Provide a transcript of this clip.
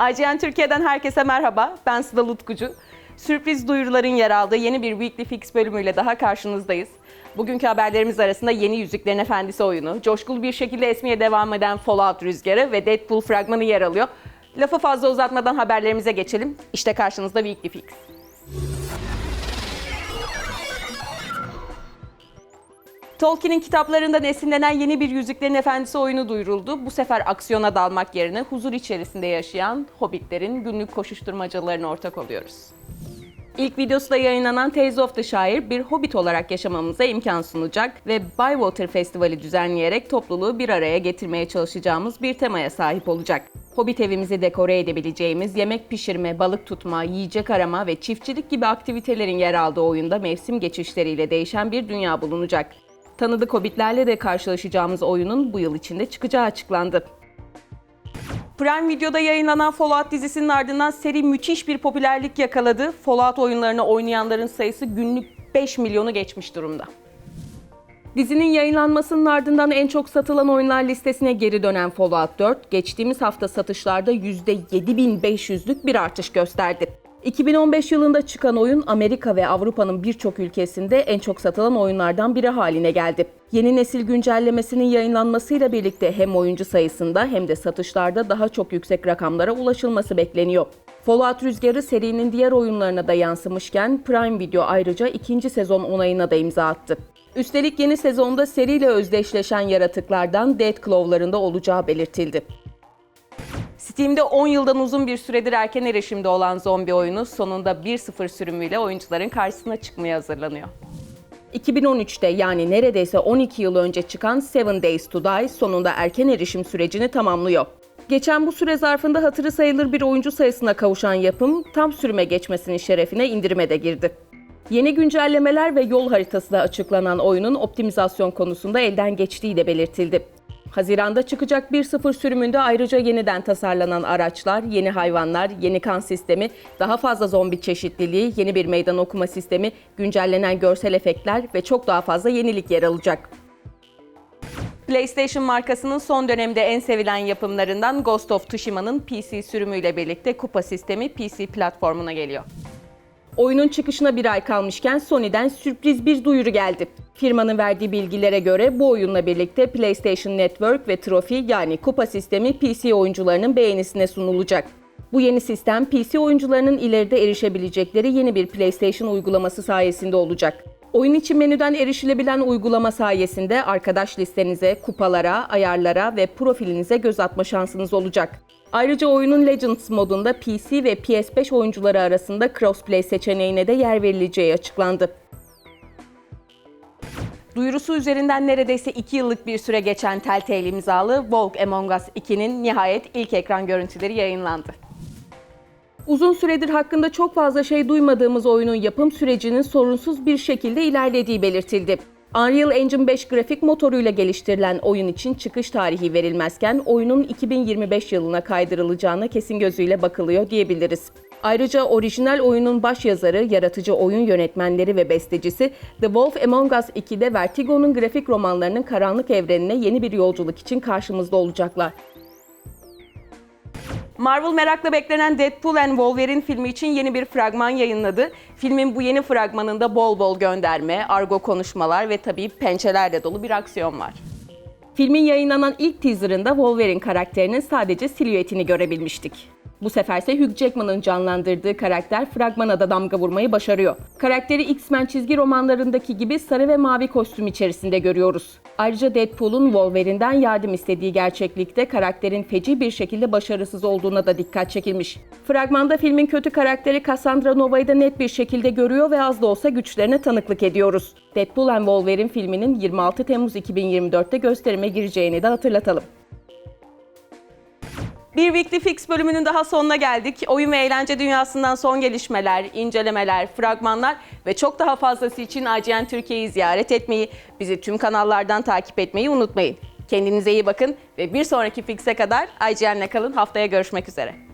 IGN Türkiye'den herkese merhaba. Ben Sıla Utkucu. Sürpriz duyuruların yer aldığı yeni bir Weekly Fix bölümüyle daha karşınızdayız. Bugünkü haberlerimiz arasında yeni Yüzüklerin Efendisi oyunu, coşkulu bir şekilde esmeye devam eden Fallout rüzgarı ve Deadpool fragmanı yer alıyor. Lafı fazla uzatmadan haberlerimize geçelim. İşte karşınızda Weekly Fix. Tolkien'in kitaplarından esinlenen yeni bir Yüzüklerin Efendisi oyunu duyuruldu. Bu sefer aksiyona dalmak yerine huzur içerisinde yaşayan hobbitlerin günlük koşuşturmacalarına ortak oluyoruz. İlk videosunda yayınlanan Tales of the Shire bir hobbit olarak yaşamamıza imkan sunacak ve Bywater Festivali düzenleyerek topluluğu bir araya getirmeye çalışacağımız bir temaya sahip olacak. Hobbit evimizi dekore edebileceğimiz yemek pişirme, balık tutma, yiyecek arama ve çiftçilik gibi aktivitelerin yer aldığı oyunda mevsim geçişleriyle değişen bir dünya bulunacak. Tanıdık hobbitlerle de karşılaşacağımız oyunun bu yıl içinde çıkacağı açıklandı. Prime Video'da yayınlanan Fallout dizisinin ardından seri müthiş bir popülerlik yakaladı. Fallout oyunlarını oynayanların sayısı günlük 5 milyonu geçmiş durumda. Dizinin yayınlanmasının ardından en çok satılan oyunlar listesine geri dönen Fallout 4, geçtiğimiz hafta satışlarda %7500'lük bir artış gösterdi. 2015 yılında çıkan oyun Amerika ve Avrupa'nın birçok ülkesinde en çok satılan oyunlardan biri haline geldi. Yeni nesil güncellemesinin yayınlanmasıyla birlikte hem oyuncu sayısında hem de satışlarda daha çok yüksek rakamlara ulaşılması bekleniyor. Fallout rüzgarı serinin diğer oyunlarına da yansımışken Prime Video ayrıca ikinci sezon onayına da imza attı. Üstelik yeni sezonda seriyle özdeşleşen yaratıklardan Deathclaw'ların da olacağı belirtildi. Steam'de 10 yıldan uzun bir süredir erken erişimde olan zombi oyunu sonunda 1.0 sürümüyle oyuncuların karşısına çıkmaya hazırlanıyor. 2013'te yani neredeyse 12 yıl önce çıkan Seven Days to Die sonunda erken erişim sürecini tamamlıyor. Geçen bu süre zarfında hatırı sayılır bir oyuncu sayısına kavuşan yapım tam sürüme geçmesinin şerefine indirime de girdi. Yeni güncellemeler ve yol haritası da açıklanan oyunun optimizasyon konusunda elden geçtiği de belirtildi. Haziranda çıkacak 1.0 sürümünde ayrıca yeniden tasarlanan araçlar, yeni hayvanlar, yeni kan sistemi, daha fazla zombi çeşitliliği, yeni bir meydan okuma sistemi, güncellenen görsel efektler ve çok daha fazla yenilik yer alacak. PlayStation markasının son dönemde en sevilen yapımlarından Ghost of Tsushima'nın PC sürümüyle birlikte kupa sistemi PC platformuna geliyor. Oyunun çıkışına bir ay kalmışken Sony'den sürpriz bir duyuru geldi. Firmanın verdiği bilgilere göre bu oyunla birlikte PlayStation Network ve Trophy yani kupa sistemi PC oyuncularının beğenisine sunulacak. Bu yeni sistem PC oyuncularının ileride erişebilecekleri yeni bir PlayStation uygulaması sayesinde olacak. Oyun için menüden erişilebilen uygulama sayesinde arkadaş listenize, kupalara, ayarlara ve profilinize göz atma şansınız olacak. Ayrıca oyunun Legends modunda PC ve PS5 oyuncuları arasında crossplay seçeneğine de yer verileceği açıklandı. Duyurusu üzerinden neredeyse 2 yıllık bir süre geçen Telltale imzalı Walk Among Us 2'nin nihayet ilk ekran görüntüleri yayınlandı. Uzun süredir hakkında çok fazla şey duymadığımız oyunun yapım sürecinin sorunsuz bir şekilde ilerlediği belirtildi. Unreal Engine 5 grafik motoruyla geliştirilen oyun için çıkış tarihi verilmezken oyunun 2025 yılına kaydırılacağına kesin gözüyle bakılıyor diyebiliriz. Ayrıca orijinal oyunun baş yazarı, yaratıcı oyun yönetmenleri ve bestecisi The Wolf Among Us 2'de Vertigo'nun grafik romanlarının karanlık evrenine yeni bir yolculuk için karşımızda olacaklar. Marvel merakla beklenen Deadpool and Wolverine filmi için yeni bir fragman yayınladı. Filmin bu yeni fragmanında bol bol gönderme, argo konuşmalar ve tabii pençelerle dolu bir aksiyon var. Filmin yayınlanan ilk teaserında Wolverine karakterinin sadece silüetini görebilmiştik. Bu seferse Hugh Jackman'ın canlandırdığı karakter fragmana da damga vurmayı başarıyor. Karakteri X-Men çizgi romanlarındaki gibi sarı ve mavi kostüm içerisinde görüyoruz. Ayrıca Deadpool'un Wolverine'den yardım istediği gerçeklikte karakterin feci bir şekilde başarısız olduğuna da dikkat çekilmiş. Fragmanda filmin kötü karakteri Cassandra Nova'yı da net bir şekilde görüyor ve az da olsa güçlerine tanıklık ediyoruz. Deadpool and Wolverine filminin 26 Temmuz 2024'te gösterime gireceğini de hatırlatalım. Bir Weekly Fix bölümünün daha sonuna geldik. Oyun ve eğlence dünyasından son gelişmeler, incelemeler, fragmanlar ve çok daha fazlası için IGN Türkiye'yi ziyaret etmeyi, bizi tüm kanallardan takip etmeyi unutmayın. Kendinize iyi bakın ve bir sonraki Fix'e kadar IGN'le kalın. Haftaya görüşmek üzere.